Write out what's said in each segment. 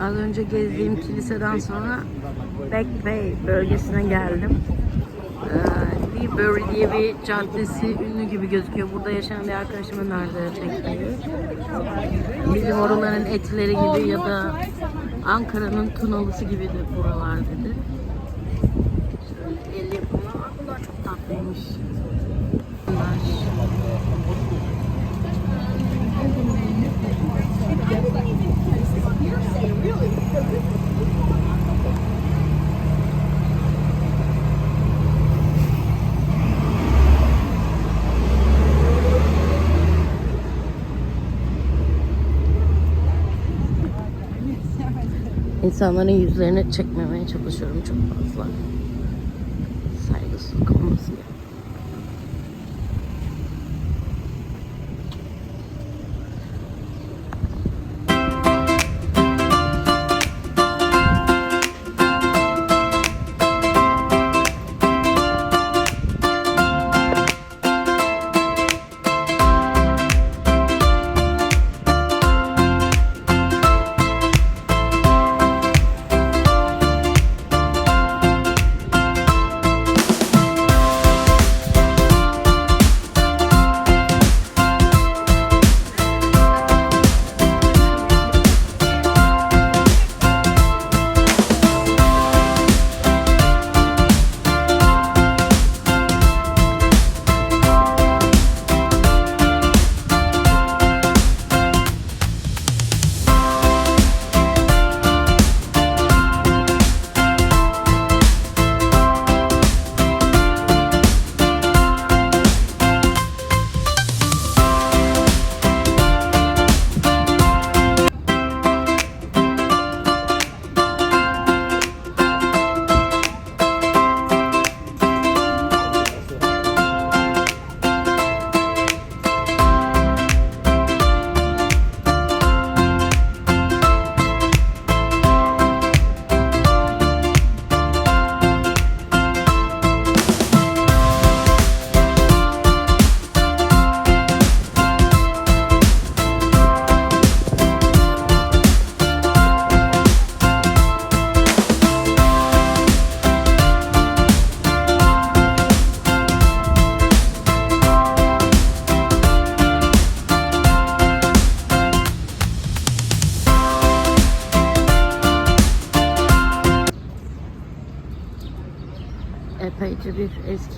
Az önce gezdiğim kiliseden sonra Back Bay bölgesine geldim. Ee, Leebury diye bir caddesi ünlü gibi gözüküyor. Burada yaşayan bir arkadaşım önerdi çekmeyi. Bizim oraların etleri gibi ya da Ankara'nın Tunalısı gibi de buralar dedi. Şöyle el yapımı. Bunlar çok tatlıymış. Bunlar. İnsanların yüzlerini çekmemeye çalışıyorum çok fazla. Saygısızlık olmasın diye.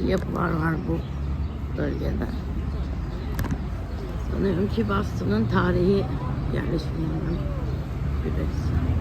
Yapılar var bu bölgede. Sanıyorum ki Boston'ın tarihi yerleşimlerinden birisi.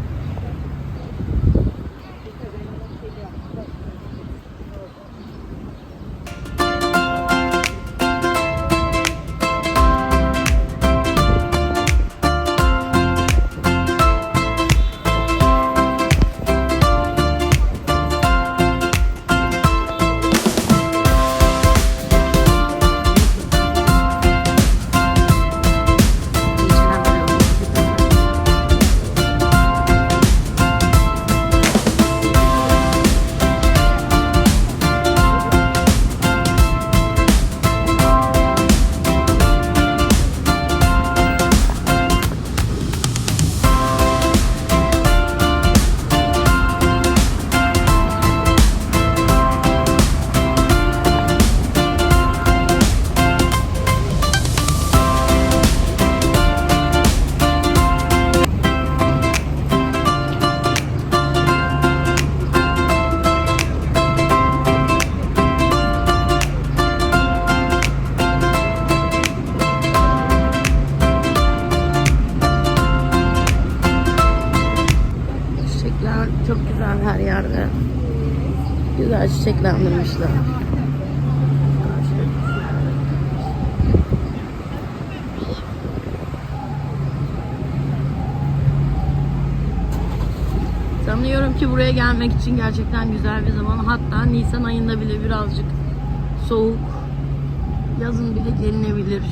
Çiçeklendirmişler. Sanıyorum ki buraya gelmek için gerçekten güzel bir zaman. Hatta Nisan ayında bile birazcık soğuk. Yazın bile gelinebilir.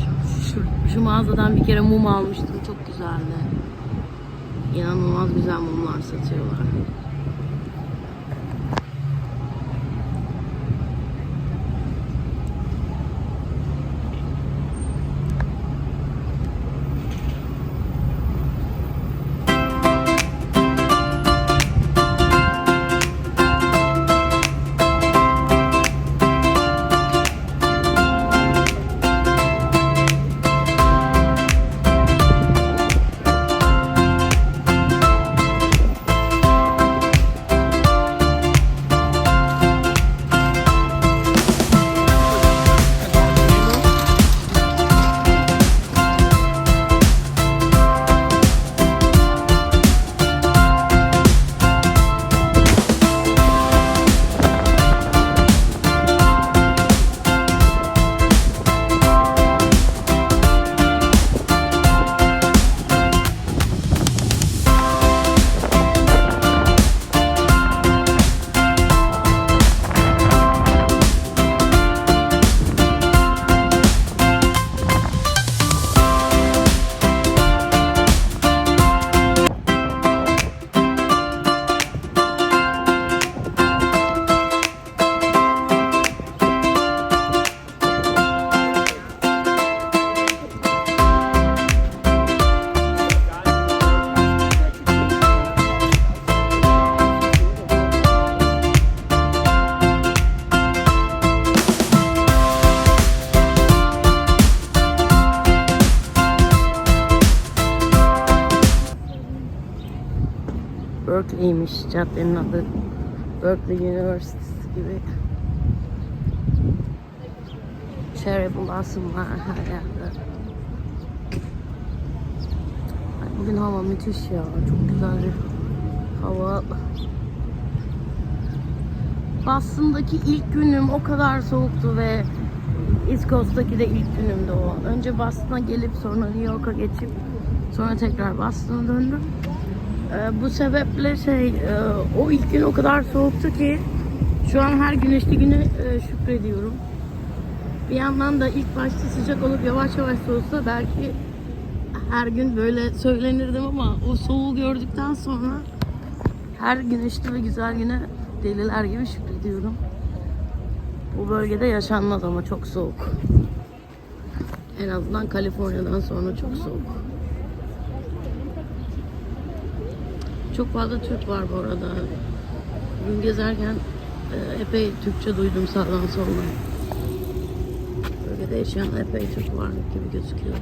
Şu, şu mağazadan bir kere mum almıştım. Çok güzeldi. İnanılmaz güzel mumlar satıyorlar. Berkeley'miş caddenin adı. Berkeley Üniversitesi gibi. Cherry Blossom'lar her yerde. Bugün hava müthiş ya. Çok güzel bir hava. Boston'daki ilk günüm o kadar soğuktu ve East Coast'taki de ilk günümdü o. Önce Boston'a gelip sonra New York'a geçip sonra tekrar Boston'a döndüm. Ee, bu sebeple şey e, o ilk gün o kadar soğuktu ki şu an her güneşli güne e, şükrediyorum. Bir yandan da ilk başta sıcak olup yavaş yavaş soğusa belki her gün böyle söylenirdim ama o soğuğu gördükten sonra her güneşli ve güzel güne deliler gibi şükrediyorum. Bu bölgede yaşanmaz ama çok soğuk. En azından Kaliforniya'dan sonra çok soğuk. Çok fazla Türk var bu arada. Bugün gezerken e, epey Türkçe duydum sağdan soldan. Bölgede yaşayan epey Türk var gibi gözüküyor.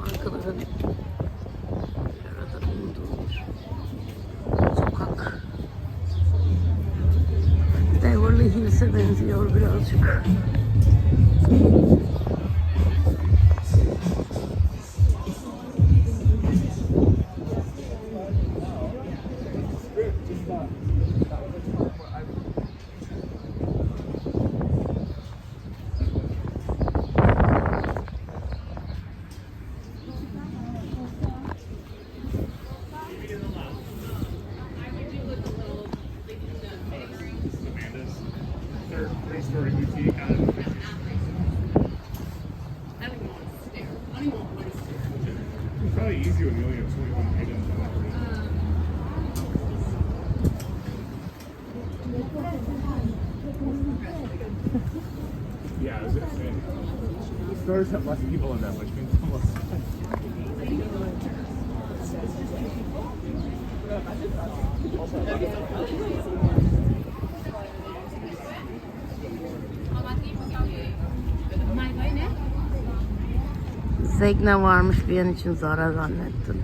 Markaların bir arada bulunduğu bir sokak. Beverly Hills'e benziyor birazcık. It's probably easy when you only have 21 items on that room. Yeah, I was gonna say. Stores have less people in them, which means almost. Zegna varmış bir an için Zara zannettim.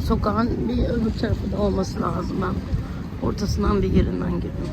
Sokağın bir öbür tarafı da olması lazım. Ben ortasından bir yerinden girdim.